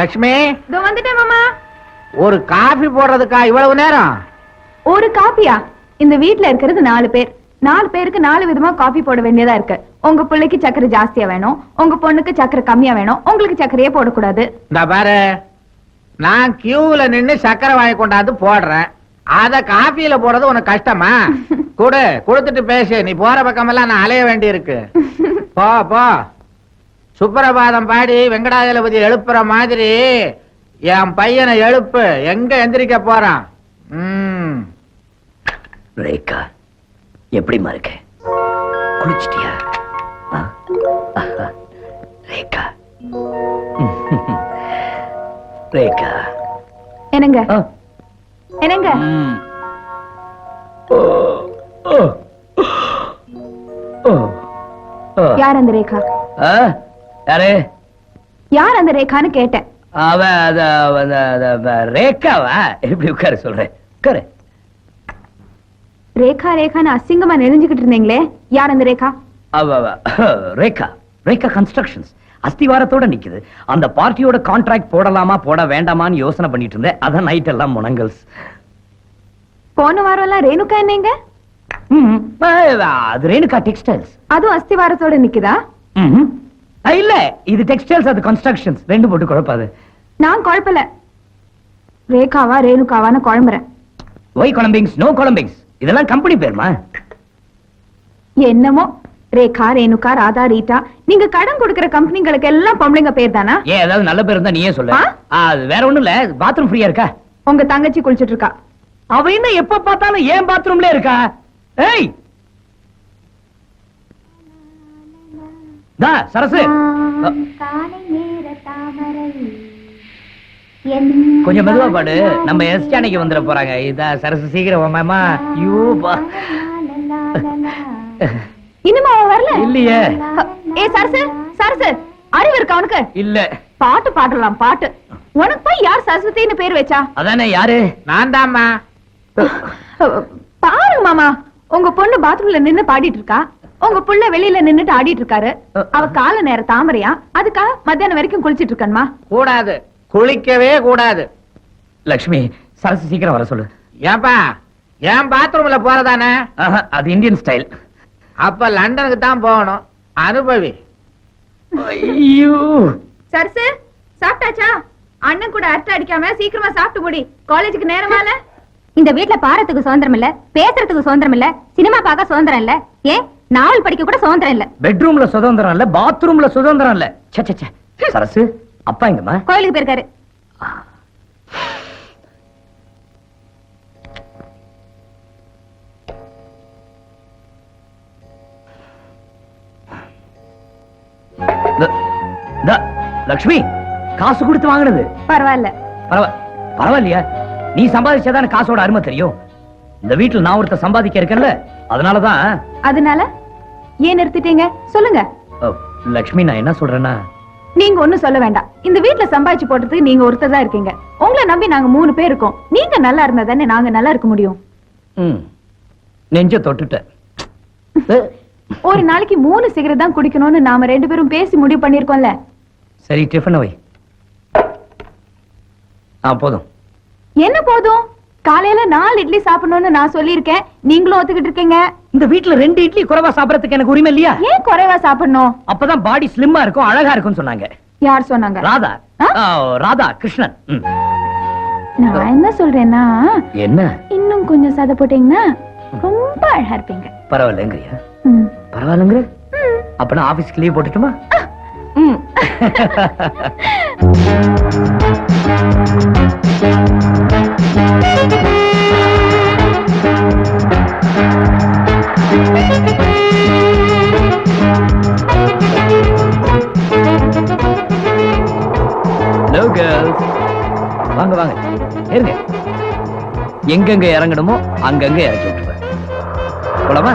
லக்ஷ்மி? இதோ வந்துட்டேன் மாமா. ஒரு காபி போடுறதுக்கா இவ்வளவு நேரம்? ஒரு காப்பியா இந்த வீட்ல இருக்கிறது நாலு பேர். நாலு பேருக்கு நாலு விதமா காபி போட வேண்டியதா இருக்கு. உங்க பிள்ளைக்கு சக்கரை ஜாஸ்தியா வேணும். உங்க பொண்ணுக்கு சக்கரை கம்மியா வேணும். உங்களுக்கு சக்கரையே போடக்கூடாது. இந்த பாரு. நான் கியூல நின்னு சக்கரை வாங்கி கொண்டாந்து போடுறேன். அத காபியில போடுறது உனக்கு கஷ்டமா? கொடு. கொடுத்துட்டு பேசு. நீ போற பக்கமெல்லாம் நான் அலைய வேண்டி இருக்கு போ போ. சுப்பிரபாதம் பாடி வெங்கடாஜலபதி எழுப்புற மாதிரி என் பையனை எழுப்பு எங்க எந்திரிக்க போறான் ம் ரேகா எப்படிம்மா இருக்க குளிச்சிட்டியா. ரேகா ரேகா என்னங்க. என்னங்க ம். ஓ. ஓ. ஓ. ஓ. யார் அந்த ரேகா ஆ? யாரு? யார் அந்த ரேகான்னு கேட்டேன். அவ ரேகாவா? எப்படி உட்கார சொல்றேன் உட்காரு. ரேகா ரேகான்னு அசிங்கமா நெறிஞ்சுக்கிட்டு இருந்தீங்களே? யார் அந்த ரேகா? அவ. ரேகா. ரேகா கன்ஸ்ட்ரக்ஷன்ஸ் அஸ்திவாரத்தோட நிக்குது. அந்த பார்ட்டியோட கான்ட்ராக்ட் போடலாமா போட வேண்டாமான்னு யோசனை பண்ணிட்டு இருந்தேன். அதான் நைட் எல்லாம் முனங்கல்ஸ். போன வாரம் எல்லாம் ரேணுகா என்னங்க? அது ரேணுகா டெக்ஸ்டைல்ஸ் அதுவும் அஸ்திவாரத்தோட நிக்குதா? இல்ல இது டெக்ஸ்டைல்ஸ் அது கன்ஸ்ட்ரக்ஷன்ஸ் ரெண்டு போட்டு குழப்பாது. நான் குழப்பல. ரேகாவா ரேணுகாவான்னு குழம்புறேன். ஒய் கொலம்பிங்ஸ் நோ கொலம்பிங்ஸ் இதெல்லாம் கம்பெனி பேருமா? என்னமோ? ரேகா ரேணுகா ராதா ரீட்டா நீங்க கடன் கொடுக்கிற கம்பெனிங்களுக்கு எல்லாம் பொம்பளைங்க பேர் தானா? ஏன் ஏதாவது நல்ல பேர் இருந்தா நீயே சொல்லு. அது வேற ஒண்ணும் இல்ல. பாத்ரூம் ஃப்ரீயா இருக்கா? உங்க தங்கச்சி குளிச்சிட்டு இருக்கா. அவ என்ன எப்ப பார்த்தாலும் ஏன் பாத்ரூம்ல இருக்கா? ஏய் தா சரசு. கொஞ்சம் மெதுவா பாடு. நம்ம எஸ் ஜானகி வந்துட போறாங்க. இதா சரசு சீக்கிரம் மாமா ஐயோ பா இனிமே அவன் வரல இல்லையே ஏ சரசு சரசு அறிவு இருக்கா உனக்கு இல்ல பாட்டு பாடலாம் பாட்டு உனக்கு போய் யார் சரஸ்வதின்னு பேர் வச்சா அதானே யாரு நான் தாம்மா பாருங்க மாமா. உங்க பொண்ணு பாத்ரூம்ல நின்னு பாடிட்டு இருக்கா உங்க புள்ள வெளியில நின்னுட்டு ஆடிட்டு இருக்காரு. அவ கால நேர தாமரையா? அதுக்காக மத்தியானம் வரைக்கும் குளிச்சிட்டு இருக்கணுமா? கூடாது. குளிக்கவே கூடாது. லக்ஷ்மி சரசு சீக்கிரம் வர சொல்லு. ஏன்பா? என் பாத்ரூம்ல போறதானே? அது இந்தியன் ஸ்டைல். அப்ப லண்டனுக்கு தான் போகணும். அனுபவி. ஐயோ. சரசு சாப்பிட்டாச்சா? அண்ணன் கூட அரட்டை அடிக்காம சீக்கிரமா சாப்பிட்டு முடி. காலேஜுக்கு நேரமால இந்த வீட்ல பாரத்துக்கு சுதந்திரம் இல்ல பேசுறதுக்கு சுதந்திரம் இல்ல சினிமா பார்க்க சுதந்திரம் இல்ல. ஏன்? நாவல் படிக்க கூட சுதந்திரம் இல்ல. பெட்ரூம்ல சுதந்திரம் இல்ல பாத்ரூம்ல சுதந்திரம் இல்ல. சரசு அப்பா எங்கம்மா? கோயிலுக்கு போயிருக்காரு. லக்ஷ்மி காசு கொடுத்து வாங்கினது. பரவாயில்ல. பரவா பரவாயில்லையா? நீ சம்பாதிச்சாதானே காசோட அருமை தெரியும். இந்த வீட்டுல நான் ஒருத்த சம்பாதிக்க இருக்கேன்ல அதனாலதான். அதனால? ஏன் நிறுத்திட்டீங்க? சொல்லுங்க. லக்ஷ்மி நான் என்ன சொல்றேன்னா? நீங்க ஒண்ணும் சொல்ல வேண்டாம். இந்த வீட்ல சம்பாதிச்சு போடுறதுக்கு நீங்க ஒருத்தர் தான் இருக்கீங்க. உங்களை நம்பி நாங்க மூணு பேர் இருக்கோம். நீங்க நல்லா இருந்தா தானே நாங்க நல்லா இருக்க முடியும். நெஞ்ச தொட்டுட்டேன். ஒரு நாளைக்கு மூணு சிகரெட் தான் குடிக்கணும்னு நாம ரெண்டு பேரும் பேசி முடிவு பண்ணிருக்கோம்ல சரி டிஃபன் வை ஆ போதும். என்ன போதும்? காலையில நாலு இட்லி சாப்பிடணும்னு நான் சொல்லியிருக்கேன். நீங்களும் ஒத்துக்கிட்டு இருக்கீங்க. இந்த வீட்டுல ரெண்டு இட்லி குறைவா சாப்பிடறதுக்கு எனக்கு உரிமை இல்லையா? ஏன் குறைவா சாப்பிடணும்? அப்பதான் பாடி ஸ்லிம்மா இருக்கும் அழகா இருக்கும்னு சொன்னாங்க. யார் சொன்னாங்க? ராதா. ராதா கிருஷ்ணன். நான் என்ன சொல்றேன்னா என்ன? இன்னும் கொஞ்சம் சதை போட்டீங்கன்னா ரொம்ப அழகா இருப்பீங்க. பரவாயில்லைங்கிறியா. பரவாயில்லைங்கிற? அப்பனா ஆபீஸ்க்கு லீவ் போட்டுட்டுமா? ம். வாங்க வாங்க. இருங்க. எங்கெங்க இறங்கணுமோ அங்கங்க இறக்கி விட்டுருவேன் போலாமா?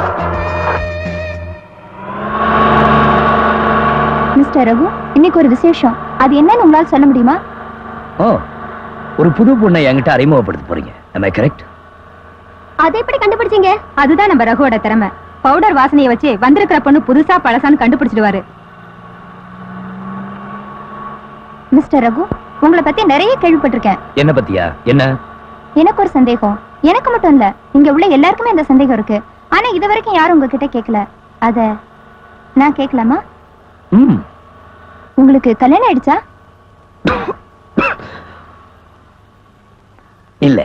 மிஸ்டர் ரகு இன்னைக்கு ஒரு விசேஷம். அது என்னன்னு உங்களால சொல்ல முடியுமா? ஓ ஒரு புது பொண்ணை என்கிட்ட அறிமுகப்படுத்த போறீங்க. Am I கரெக்ட் அதை எப்படி கண்டுபிடிச்சீங்க? அதுதான் நம்ம ரகுவோட திறமை. பவுடர் வாசனையை வச்சு வந்திருக்கிற பொண்ணு புதுசா பழசான்னு கண்டுபிடிச்சிடுவாரு. மிஸ்டர் ரகு உங்களை பத்தி நிறைய கேள்விப்பட்டிருக்கேன். என்ன பத்தியா? என்ன? எனக்கு ஒரு சந்தேகம். எனக்கு மட்டும் இல்ல இங்க உள்ள எல்லாருக்குமே இந்த சந்தேகம் இருக்கு. ஆனா இது வரைக்கும் யாரும் உங்ககிட்ட கேட்கல அத நான் கேட்கலாமா ம். உங்களுக்கு கல்யாணம் ஆயிடுச்சா? இல்ல.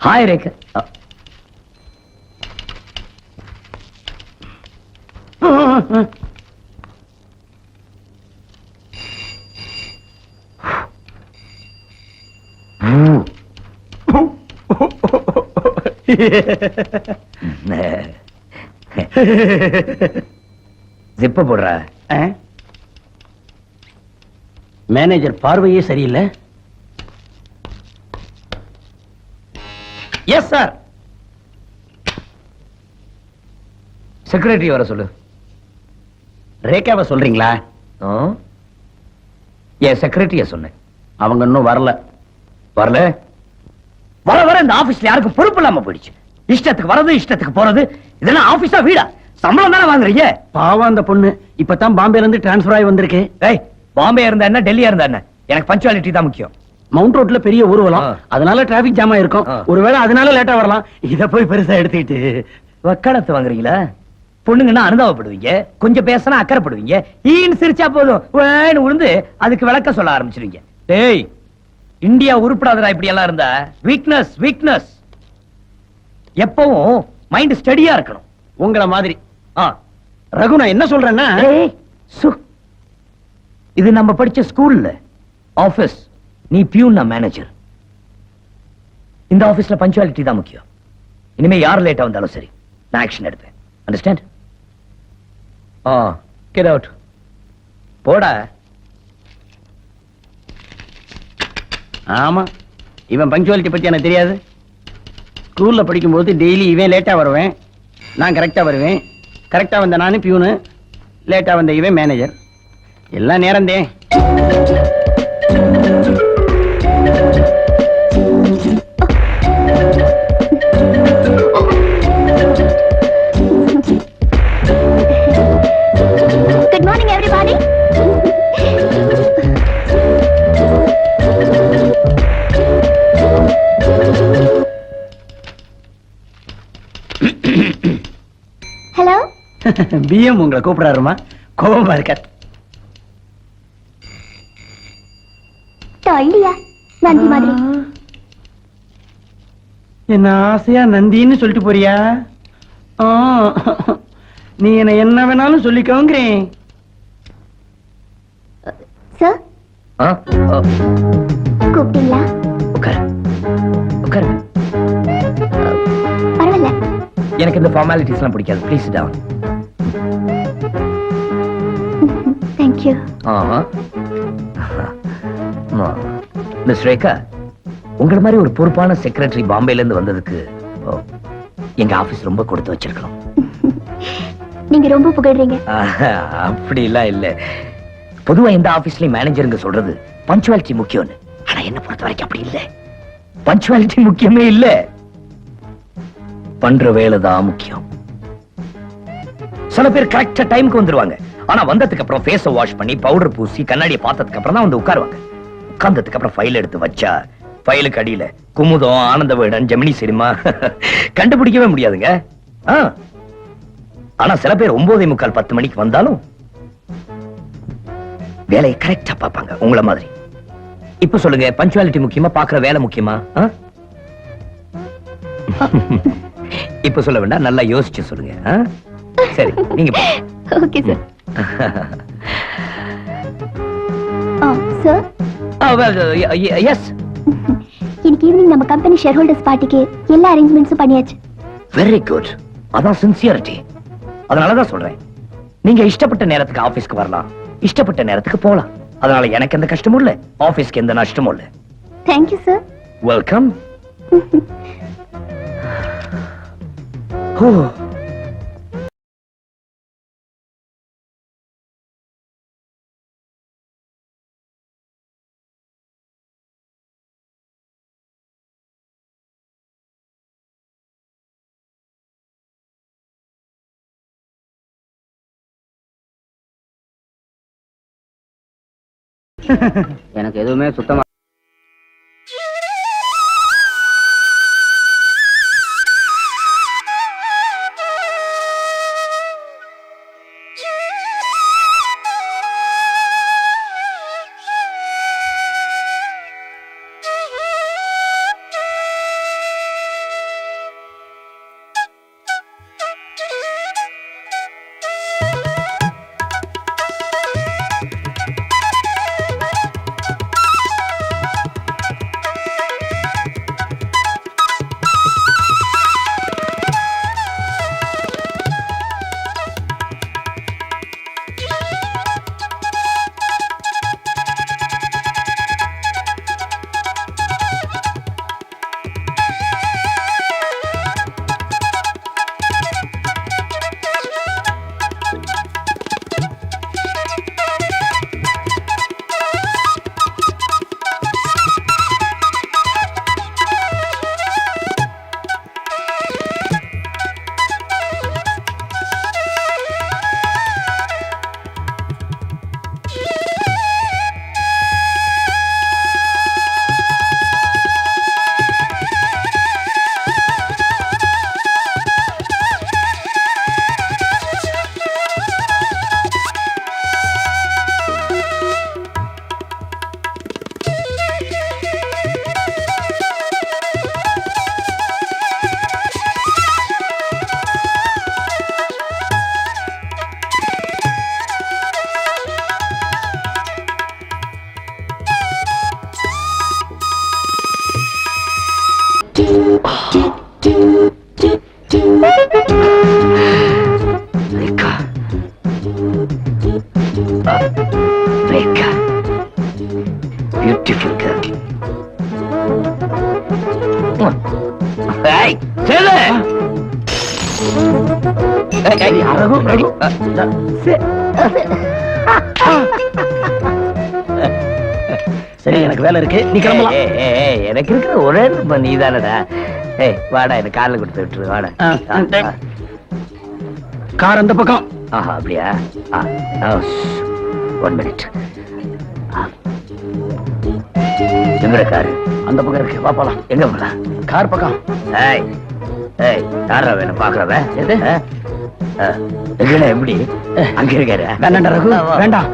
ஹாய் ரேகா ஜிப்ப போடுறா. மேனேஜர் பார்வையே சரியில்லை. எஸ் சார் செக்ரட்டரி வர சொல்லு. ரேகாவை சொல்றீங்களா? என் செக்ரட்டரிய சொன்னேன். அவங்க இன்னும் வரல. வரல? வர வர இந்த ஆபீஸ்ல யாருக்கும் பொறுப்பு இல்லாம போயிடுச்சு. இஷ்டத்துக்கு வரது இஷ்டத்துக்கு போறது இதெல்லாம் ஆபீஸா வீடா? சம்பளம் தானே வாங்குறீங்க? பாவம் அந்த பொண்ணு. இப்பதான் பாம்பேல இருந்து டிரான்ஸ்பர் ஆகி வந்திருக்கு ஏய் பாம்பே இருந்தா என்ன டெல்லியா இருந்தா என்ன? எனக்கு பஞ்சுவாலிட்டி தான் முக்கியம். மவுண்ட் ரோட்ல பெரிய ஊர்வலம். அதனால டிராபிக் ஜாம் ஆயிருக்கும். ஆ. ஒருவேளை அதனால லேட்டா வரலாம். இத போய் பெருசா எடுத்துக்கிட்டு. வக்காலத்து வாங்குறீங்களா? பொண்ணுங்கன்னா அனுதாபப்படுவீங்க. கொஞ்சம் பேசினா அக்கறைப்படுவீங்க. ஈன்னு சிரிச்சா போதும். வேன்னு உழுந்து அதுக்கு விளக்க சொல்ல ஆரம்பிச்சிருவீங்க. டேய் இந்தியா உருப்படாதடா இப்படி எல்லாம் இருந்தா. வீக்னஸ் வீக்னஸ் எப்பவும் மைண்ட் ஸ்டடியா இருக்கணும். உங்கள மாதிரி. ஆ. ரகு நான் என்ன சொல்றேன்னா. இது நம்ம படிச்ச ஸ்கூல்ல. ஆபீஸ் நீ பியூன் நான் மேனேஜர் இந்த ஆபீஸ்ல பஞ்சுவாலிட்டி தான் முக்கியம். இனிமே யார் லேட்டா வந்தாலும் சரி நான் ஆக்ஷன் எடுப்பேன். அண்டர்ஸ்டாண்ட் ஆ கெட் அவுட் போடா. ஆமா இவன் பங்க்சுவாலிட்டி பத்தி எனக்கு தெரியாது. ஸ்கூல்ல படிக்கும்போது டெய்லி இவன் லேட்டா வருவேன். நான் கரெக்டா வருவேன். கரெக்டா வந்த நானு பியூனு லேட்டா வந்த இவன் மேனேஜர் எல்லாம் நேரந்தே. Good morning everybody hello PM உங்களை கூப்பிடாருமா கோபமா இருக்கார் இல்லையா நன்றி மாதிரி என்ன ஆசையா நந்தின்னு சொல்லிட்டு போறியா? ஆ, நீ என்ன என்ன வேணாலும் சொல்லிக்கோங்கிறேன். சார்? ஆ ஆ, கூப்பிட்டீங்களா? உட்காரு. உட்காரு. பரவாயில்ல. எனக்கு இந்த ஃபார்மாலிட்டிஸ்லாம் பிடிக்காது. ப்ளீஸ் டவுன் தேங்க்யூ ஆஹா. மிஸ் ரேகா உங்களை மாதிரி ஒரு பொறுப்பான செக்ரட்டரி பாம்பேல இருந்து வந்ததுக்கு எங்க ஆபீஸ் ரொம்ப கொடுத்து வச்சிருக்கோம் நீங்க ரொம்ப புகழ்றீங்க. ஆஹா, அப்படிலாம் இல்ல. பொதுவா எந்த ஆபீஸ்லயும் மேனேஜருங்க சொல்றது பஞ்சுவாலிட்டி முக்கியம்னு. ஆனா என்ன பொறுத்த வரைக்கும் அப்படி இல்ல. பஞ்சுவாலிட்டி முக்கியமே இல்ல. பண்ற வேலை தான் முக்கியம். சில பேர் கரெக்டா டைம்க்கு வந்துருவாங்க. ஆனா வந்ததுக்கு அப்புறம் ஃபேஸ வாஷ் பண்ணி பவுடர் பூசி கண்ணாடியை பார்த்ததுக்கு அப்புறம் தான் வந்து உட்காருவாங்க. உட்கார்ந்ததுக்கு அப்புறம் ஃபைல் எடுத்து வச்சா ஃபைலுக்கு அடியில. குமுதம் ஆனந்த விகடன் ஜெமினி சினிமா. கண்டுபிடிக்கவே முடியாதுங்க. ஆனா சில பேர் ஒன்பதே முக்கால் பத்து மணிக்கு வந்தாலும் வேலையை கரெக்டா பார்ப்பாங்க உங்கள மாதிரி. இப்ப சொல்லுங்க பஞ்சுவாலிட்டி முக்கியமா பாக்குற வேலை முக்கியமா? இப்ப சொல்ல வேண்டாம் நல்லா யோசிச்சு சொல்லுங்க? சரி நீங்க. ஓகே சார் ஆ, இன்னைக்கு ஈவினிங் நம்ம கம்பெனி ஷேர் ஹோல்டர்ஸ் பார்ட்டிக்கு எல்லா அரேஞ்ச்மெண்ட்ஸும் பண்ணியாச்சு. வெரி குட் அதான் சின்சியரிட்டி அதனாலதான் சொல்றேன். நீங்க இஷ்டப்பட்ட நேரத்துக்கு ஆபீஸ்க்கு வரலாம். இஷ்டப்பட்ட நேரத்துக்கு போலாம் அதனால எனக்கு எந்த கஷ்டமும் இல்ல. ஆபீஸ்க்கு எந்த நஷ்டமும் இல்ல. தேங்க்யூ சார் வெல்கம் எனக்கு எதுவுமே சுத்தமா சரி எனக்கு வேலை இருக்கு. நீ கிளம்பலாம். எனக்கு இருக்கிற ஒரே நம்பர் நீதானடா. ஏய் வாடா எனக்கு கால்ல கொடுத்து விட்டுரு வாடா. கார் அந்த பக்கம். ஆஹா அப்படியா? ஒன் மினிட் எங்கட காரு? அந்த பக்கம் இருக்கு. வா போலாம். எங்க போலாம்? கார் பக்கம். ஏய் ஏய் யாரா வேணும் பாக்குறவன் எது? எங்கடா எப்படி? அங்க இருக்காரு. ரகு. வேண்டாம்.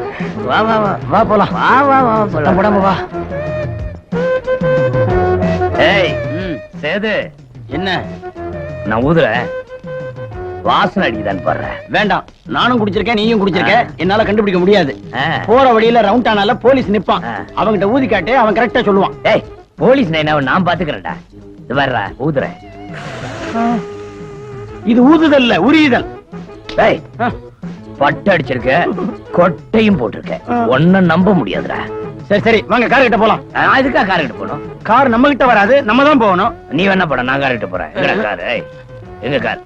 வா வா வா. வா போலாம். வா வா வா சத்தம் போடாம வா. ஏய் ம், சேது. என்ன? நான் ஊதுறேன். வாசனை அடிக்குதான்னு பாடுறேன். வேண்டாம். நானும் குடிச்சிருக்கேன் நீயும் குடிச்சிருக்க. என்னால கண்டுபிடிக்க முடியாது. போற வழியில ரவுண்ட் ஆனால போலீஸ் நிப்பான். அவங்கிட்ட ஊதி காட்டு அவன் கரெக்டா சொல்லுவான். ஏய் போலீஸ் நைனாவை நான் பாத்துக்கிறேன்டா. இது வர்றா ஊதுறேன். இது ஊதுதல் இல்ல உரியுதல். பட்டு அடிச்சிருக்க கொட்டையும் போட்டிருக்க. ஒன்ன நம்ப முடியாதுடா. சரி சரி வாங்க கார் கிட்ட போலாம். நான் இதுக்கா கார் கிட்ட போகணும்? கார் நம்ம கிட்ட வராது நம்ம தான் போகணும். நீ என்ன பண்ண நான் கார் கிட்ட போறேன் எங்க கார்? எங்க கார்?